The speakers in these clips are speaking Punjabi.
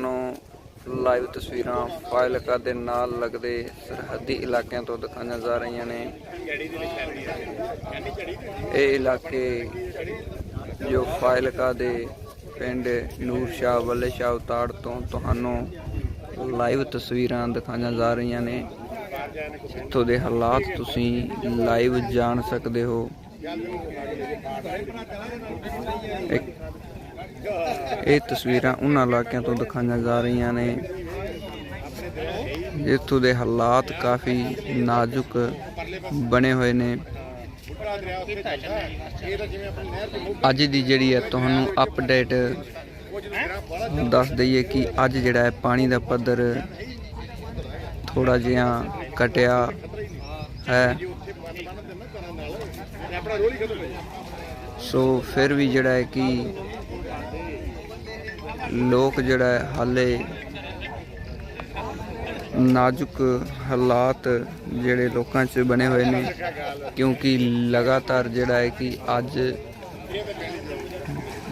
ਤੁਹਾਨੂੰ ਲਾਈਵ ਤਸਵੀਰਾਂ ਫਾਇਲਕਾ ਦੇ ਨਾਲ ਲੱਗਦੇ ਸਰਹੱਦੀ ਇਲਾਕਿਆਂ ਤੋਂ ਦਿਖਾਈਆਂ ਜਾ ਰਹੀਆਂ ਨੇ। ਇਹ ਇਲਾਕੇ ਜੋ ਫਾਇਲਕਾ ਦੇ ਪਿੰਡ ਨੂਰ ਸ਼ਾਹ ਵੱਲੇ ਸ਼ਾਹ ਉਤਾੜ ਤੋਂ ਤੁਹਾਨੂੰ ਲਾਈਵ ਤਸਵੀਰਾਂ ਦਿਖਾਈਆਂ ਜਾ ਰਹੀਆਂ ਨੇ। ਇੱਥੋਂ ਦੇ ਹਾਲਾਤ ਤੁਸੀਂ ਲਾਈਵ ਜਾਣ ਸਕਦੇ ਹੋ। ਇੱਕ ਇਹ ਤਸਵੀਰਾਂ ਉਹਨਾਂ ਇਲਾਕਿਆਂ ਤੋਂ ਦਿਖਾਈਆਂ ਜਾ ਰਹੀਆਂ ਨੇ ਇੱਥੋਂ ਦੇ ਹਾਲਾਤ ਕਾਫੀ ਨਾਜ਼ੁਕ ਬਣੇ ਹੋਏ ਨੇ। ਅੱਜ ਦੀ ਜਿਹੜੀ ਹੈ ਤੁਹਾਨੂੰ ਅਪਡੇਟ ਦੱਸ ਦਈਏ ਕਿ ਅੱਜ ਜਿਹੜਾ ਹੈ ਪਾਣੀ ਦਾ ਪੱਧਰ ਥੋੜਾ ਜਿਹਾ ਘਟਿਆ ਹੈ। ਸੋ ਫਿਰ ਵੀ ਜਿਹੜਾ ਹੈ ਕਿ ਲੋਕ ਜਿਹੜਾ ਹਾਲੇ ਨਾਜ਼ੁਕ ਹਾਲਾਤ ਜਿਹੜੇ ਲੋਕਾਂ 'ਚ ਬਣੇ ਹੋਏ ਨੇ, ਕਿਉਂਕਿ ਲਗਾਤਾਰ ਜਿਹੜਾ ਹੈ ਕਿ ਅੱਜ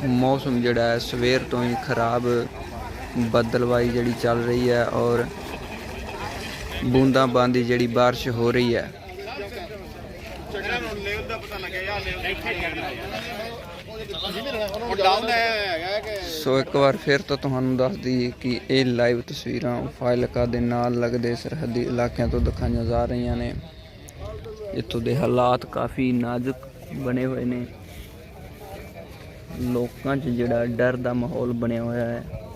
ਮੌਸਮ ਜਿਹੜਾ ਹੈ, ਸਵੇਰ ਤੋਂ ਹੀ ਖਰਾਬ ਬੱਦਲਵਾਈ ਜਿਹੜੀ ਚੱਲ ਰਹੀ ਹੈ ਔਰ ਬੂੰਦਾਬਾਂਦੀ ਜਿਹੜੀ ਬਾਰਿਸ਼ ਹੋ ਰਹੀ ਹੈ। ਸੋ ਇੱਕ ਵਾਰ ਫਿਰ ਤੋਂ ਤੁਹਾਨੂੰ ਦੱਸ ਦਈਏ ਕਿ ਇਹ ਲਾਈਵ ਤਸਵੀਰਾਂ ਫਾਇਲਕਾ ਦੇ ਨਾਲ ਲੱਗਦੇ ਸਰਹੱਦੀ ਇਲਾਕਿਆਂ ਤੋਂ ਦਿਖਾਈਆਂ ਜਾ ਰਹੀਆਂ ਨੇ। ਇੱਥੋਂ ਦੇ ਹਾਲਾਤ ਕਾਫੀ ਨਾਜ਼ੁਕ ਬਣੇ ਹੋਏ ਨੇ। ਲੋਕਾਂ 'ਚ ਜਿਹੜਾ ਡਰ ਦਾ ਮਾਹੌਲ ਬਣਿਆ ਹੋਇਆ ਹੈ।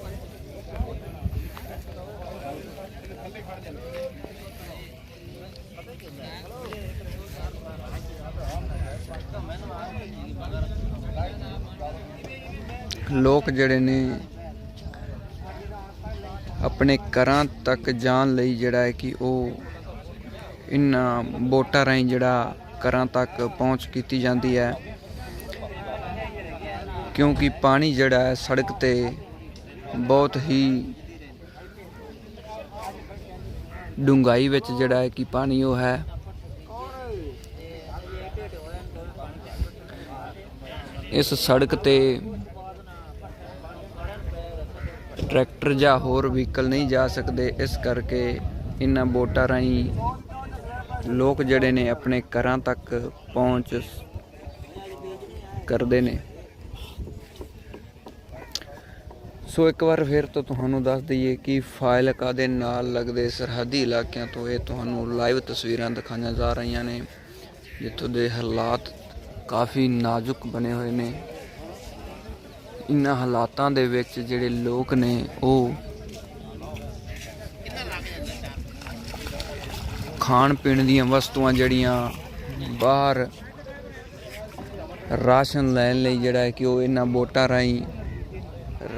ਲੋਕ ਜਿਹੜੇ ਨੇ ਆਪਣੇ ਘਰਾਂ ਤੱਕ ਜਾਣ ਲਈ ਜਿਹੜਾ ਹੈ ਕਿ ਉਹ ਇਨ੍ਹਾਂ ਵੋਟਾਂ ਰਾਹੀਂ ਜਿਹੜਾ ਘਰਾਂ ਤੱਕ ਪਹੁੰਚ ਕੀਤੀ ਜਾਂਦੀ ਹੈ। ਕਿਉਂਕਿ ਪਾਣੀ ਜਿਹੜਾ ਹੈ ਸੜਕ ਤੇ ਬਹੁਤ ਹੀ ਡੂੰਘਾਈ ਵਿੱਚ ਜਿਹੜਾ ਹੈ ਕਿ ਪਾਣੀ ਉਹ ਹੈ। ਇਸ ਸੜਕ ਤੇ ਟਰੈਕਟਰ ਜਾਂ ਹੋਰ ਵਹੀਕਲ ਨਹੀਂ ਜਾ ਸਕਦੇ, ਇਸ ਕਰਕੇ ਇਹਨਾਂ ਬੋਟਾਂ ਰਾਹੀਂ ਲੋਕ ਜਿਹੜੇ ਨੇ ਆਪਣੇ ਘਰਾਂ ਤੱਕ ਪਹੁੰਚ ਕਰਦੇ ਨੇ। ਸੋ ਇੱਕ ਵਾਰ ਫਿਰ ਤੋਂ ਤੁਹਾਨੂੰ ਦੱਸ ਦਈਏ ਕਿ ਫਾਇਲਕਾ ਦੇ ਨਾਲ ਲੱਗਦੇ ਸਰਹੱਦੀ ਇਲਾਕਿਆਂ ਤੋਂ ਇਹ ਤੁਹਾਨੂੰ ਲਾਈਵ ਤਸਵੀਰਾਂ ਦਿਖਾਈਆਂ ਜਾ ਰਹੀਆਂ ਨੇ, ਜਿੱਥੋਂ ਦੇ ਹਾਲਾਤ ਕਾਫੀ ਨਾਜ਼ੁਕ ਬਣੇ ਹੋਏ ਨੇ। ਇਨ੍ਹਾਂ ਹਾਲਾਤਾਂ ਦੇ ਵਿੱਚ ਜਿਹੜੇ ਲੋਕ ਨੇ ਉਹ ਖਾਣ ਪੀਣ ਦੀਆਂ ਵਸਤੂਆਂ ਜਿਹੜੀਆਂ ਬਾਹਰ ਰਾਸ਼ਨ ਲੈਣ ਲਈ ਜਿਹੜਾ ਹੈ ਕਿ ਉਹ ਇਹਨਾਂ ਬੋਟਾਂ ਰਾਹੀਂ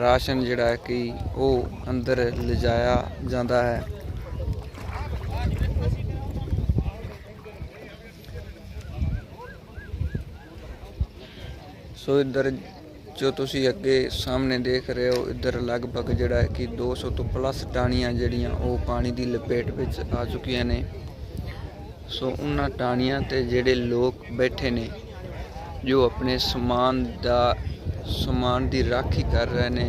ਰਾਸ਼ਨ ਜਿਹੜਾ ਹੈ ਕਿ ਉਹ ਅੰਦਰ ਲਿਜਾਇਆ ਜਾਂਦਾ ਹੈ। ਸੋ ਇੱਧਰ ਜੋ ਤੁਸੀਂ ਅੱਗੇ ਸਾਹਮਣੇ ਦੇਖ ਰਹੇ ਹੋ, ਇੱਧਰ ਲਗਭਗ ਜਿਹੜਾ ਹੈ ਕਿ 200 ਤੋਂ ਪਲੱਸ ਟਾਣੀਆਂ ਜਿਹੜੀਆਂ ਉਹ ਪਾਣੀ ਦੀ ਲਪੇਟ ਵਿੱਚ ਆ ਚੁੱਕੀਆਂ ਨੇ। ਸੋ ਉਹਨਾਂ ਟਾਣੀਆਂ ਤੇ ਜਿਹੜੇ ਲੋਕ ਬੈਠੇ ਨੇ, ਜੋ ਆਪਣੇ ਸਮਾਨ ਦਾ, ਸਮਾਨ ਦੀ ਰਾਖੀ ਕਰ ਰਹੇ ਨੇ,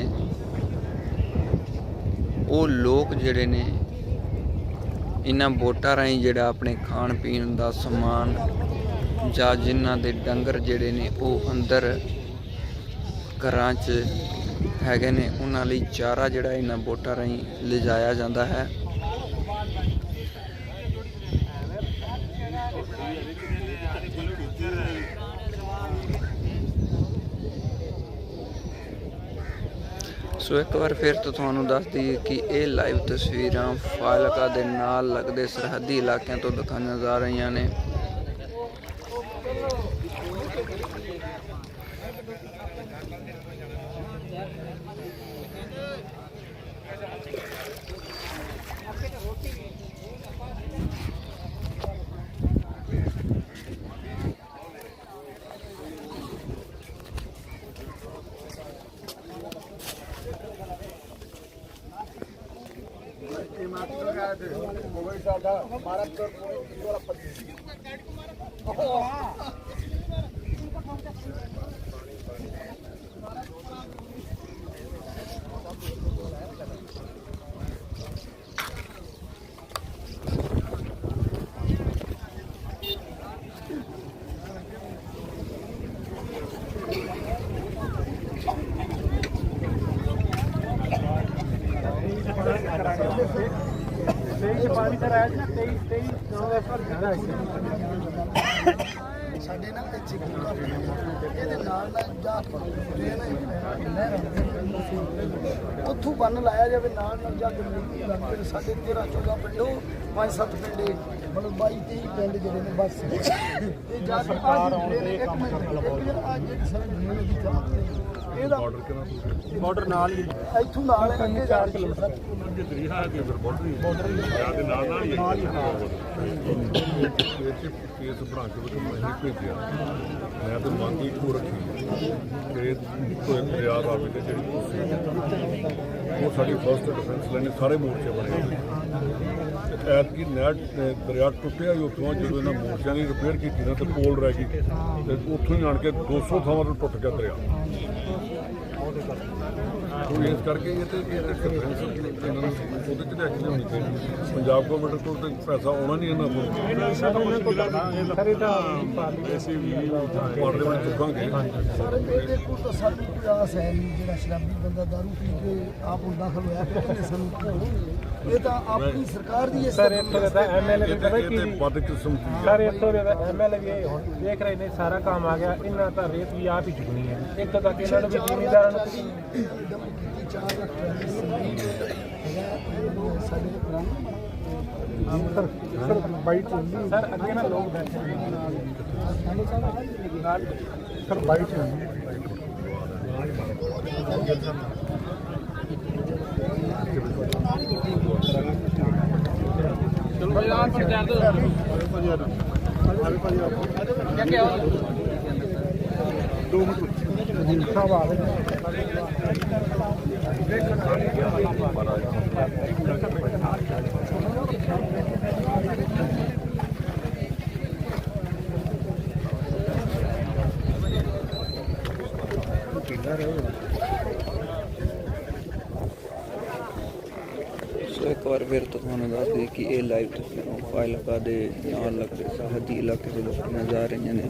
ਉਹ ਲੋਕ ਜਿਹੜੇ ਨੇ, ਇਹਨਾਂ ਬੋਟਾਂ ਰਾਹੀਂ ਜਿਹੜਾ ਆਪਣੇ ਖਾਣ ਪੀਣ ਦਾ ਸਮਾਨ ਜਾਂ ਜਿਨ੍ਹਾਂ ਦੇ ਡੰਗਰ ਜਿਹੜੇ ਨੇ ਉਹ ਅੰਦਰ ਘਰਾਂ 'ਚ ਹੈਗੇ ਨੇ, ਉਹਨਾਂ ਲਈ ਚਾਰਾ ਜਿਹੜਾ ਇਹਨਾਂ ਬੋਟਾਂ ਰਾਹੀਂ ਲਿਜਾਇਆ ਜਾਂਦਾ ਹੈ। ਸੋ ਇੱਕ ਵਾਰ ਫਿਰ ਤੋਂ ਤੁਹਾਨੂੰ ਦੱਸ ਦਈਏ ਕਿ ਇਹ ਲਾਈਵ ਤਸਵੀਰਾਂ ਫਾਇਲਕਾ ਦੇ ਨਾਲ ਲੱਗਦੇ ਸਰਹੱਦੀ ਇਲਾਕਿਆਂ ਤੋਂ ਦਿਖਾਈਆਂ ਜਾ ਰਹੀਆਂ ਨੇ। ਕੋਈ ਸਾਡਾ ਮਾਰਾ ਤੋਂ ਕੋਈ ਸਾਡੇ ਨਾਲ ਤੇ ਚਿੱਕ ਇਹਦੇ ਨਾਲ ਨਾਲ ਜਾ ਟ੍ਰੇਨ ਉੱਥੋਂ ਬੰਨ ਲਾਇਆ ਜਾਵੇ। ਨਾਲ ਨਾਲ ਜਾ ਕੇ ਸਾਡੇ 13 14 ਪਿੰਡੋਂ ਪੰਜ, ਸੱਤ ਪਿੰਡੇ, ਮਤਲਬ 22 23 ਪਿੰਡ ਜਿਹੜੇ ਨੇ ਬਸ। ਇਹ ਜਾ ਕੇ ਆ ਟ੍ਰੇਨ ਇੱਕ ਮਿੰਟ ਇੱਕ ਮਿੰਟ ਆ ਜਿਹੜੀ ਸਾਡੇ ਡਰੇਨ ਦੀ ਇਹਦਾ ਬਾਰਡਰ ਨਾਲ ਹੀ ਇੱਥੋਂ ਨਾਲ ਹੈ ਅੱਗੇ ਜਾ ਕੇ ਕੇਸ ਬਣਾ ਕੇ ਉਹ ਮੈਂ ਹੀ ਭੇਜਿਆ। ਮੈਂ ਤਾਂ ਮੰਗ ਇੱਕੋ ਰੱਖੀ ਕਿ ਕੋਈ ਦਰਿਆ ਰਾਵੀ ਤੇ ਜਿਹੜੀ ਤੁਸੀਂ ਉਹ ਸਾਡੀ ਫਸਟ ਡਿਫੈਂਸ ਸਾਰੇ ਮੋਰਚੇ ਬਣੇ ਐਤ ਕੀ ਨੈਟ ਦਰਿਆ ਟੁੱਟਿਆ ਹੀ ਉੱਥੋਂ ਜਦੋਂ ਇਹਨਾਂ ਮੋਰਚਿਆਂ ਦੀ ਰਿਪੇਅਰ ਕੀਤੀ ਨਾ ਤੇ ਪੋਲ ਰਹਿ ਗਈ। ਤੇ ਉੱਥੋਂ ਹੀ ਆਣ ਕੇ 200 ਥਾਵਾਂ ਤੋਂ ਟੁੱਟ ਗਿਆ ਦਰਿਆ। ਉਹ ਇਸ ਕਰਕੇ ਇਹ ਤੇ ਇਹ ਤੇ ਇਹਨਾਂ ਨੂੰ ਉਹਦੇ ਚ ਲੈ ਕੇ ਲਿਆਉਣੀ ਚਾਹੀਦੀ ਪੰਜਾਬ ਗਵਰਨਮੈਂਟ ਕੋਲ ਤੇ ਪੈਸਾ ਆਉਣਾ ਨਹੀਂ ਇਹਨਾਂ ਕੋਲ। ਪਾਰਲੀਮੈਂਟ ਚੁੱਕਾਂਗੇ। ਸਰ ਇਹਦੇ ਕੋਲ ਤਾਂ ਸਾਡੀ ਕੋਈ ਆਸ ਹੈ ਨਹੀਂ ਜਿਹੜਾ ਸ਼ਰਾਬੀ ਬੰਦਾ ਦਾਰੂ ਪੀ ਕੇ ਆਪ ਹੁਣ ਦਾਖਲ ਹੋਇਆ ਉਹਨੇ ਸਾਨੂੰ ਕੀ ਇਹ ਤਾਂ ਆਪਣੀ ਸਰਕਾਰ ਦੀ ਸਰ ਇੱਥੋਂ ਦਾ ਐਮਐਲਏ ਤੇ ਪਤਾ ਕੀ ਸਰ ਇੱਥੋਂ ਦੇ ਐਮਐਲਏ ਵੀ ਹੁਣ ਦੇਖ ਰਹੇ ਨੇ ਸਾਰਾ ਕੰਮ ਆ ਗਿਆ ਇਹਨਾਂ ਤਾਂ ਰੇਤ ਵੀ ਆਪ ਹੀ ਚੁਗਣੀ ਹੈ। ਇੱਥੋਂ ਤੱਕ ਇਹਨਾਂ ਨੂੰ ਵੀ ਜ਼ਿਮੀਂਦਾਰਾਂ ਨੂੰ ਡਬਲ ਕੀਤੀ 4 ਲੱਖ ਰੁਪਏ ਸੰਗੀਤ ਹੈਗਾ ਸਾਡੇ ਸਰ ਬਾਈਟ ਸਰ ਅੱਗੇ ਨਾ ਲੋਕ ਬੈਠੇ ਨੇ ਨਾਲ ਸਰ ਬਾਈਟ ਸੋ ਇੱਕ ਵਾਰ ਫਿਰ ਤੋਂ ਤੁਹਾਨੂੰ ਦੱਸ ਦਈਏ ਕਿ ਇਹ ਲਾਈਵ ਤਸਵੀਰਾਂ ਫਾਇਲਕਾ ਦੇ, ਨਾਲ ਲੱਗਦੇ ਸਰਹੱਦੀ ਇਲਾਕੇ ਦੇ ਲੋਕ ਜਾ ਰਹੀਆਂ ਨੇ।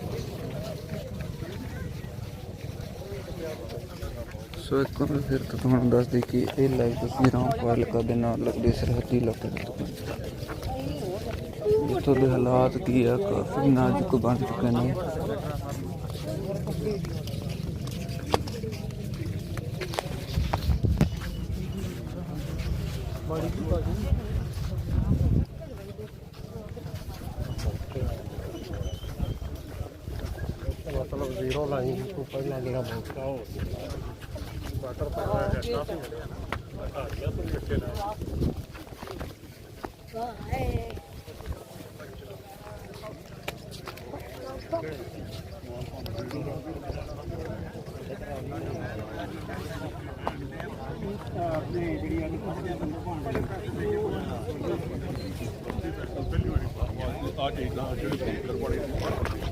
ਸੋ ਇੱਕ ਵਾਰ ਫਿਰ ਤੋਂ ਤੁਹਾਨੂੰ ਦੱਸ ਦਈਏ ਕਿ ਇਹ ਲਾਈਵ ਤਸਵੀਰਾਂ ਫਾਇਲਕਾ ਦੇ ਨਾਲ ਲੱਗਦੇ ਸਰਹੱਦੀ ਇਲਾਕੇ ਦੇ ਤੋਂ ਇੱਥੋਂ ਦੇ ਹਾਲਾਤ ਕੀ ਆ, ਕਾਫੀ ਨਾਜ਼ੁਕ ਬਣ ਚੁੱਕੇ ਨੇ। ਮਤਲਬ ਜ਼ੀਰੋ ਲਾਈਨ ਤੋਂ ਪਹਿਲਾਂ ਜਿਹੜਾ ਮੌਕਾ ਹੋ ਵਾਟਰ ਪਾਇਆ ਹੈ ਕਾਫੀ ਆ ਗਿਆ ਤੋਂ ਅੱਗੇ ਨਾਲ ਆ ਚੀਜ਼ਾਂ ਜਿਹੜੇ ਬੰਕਰ ਬਣੇ ਨੇ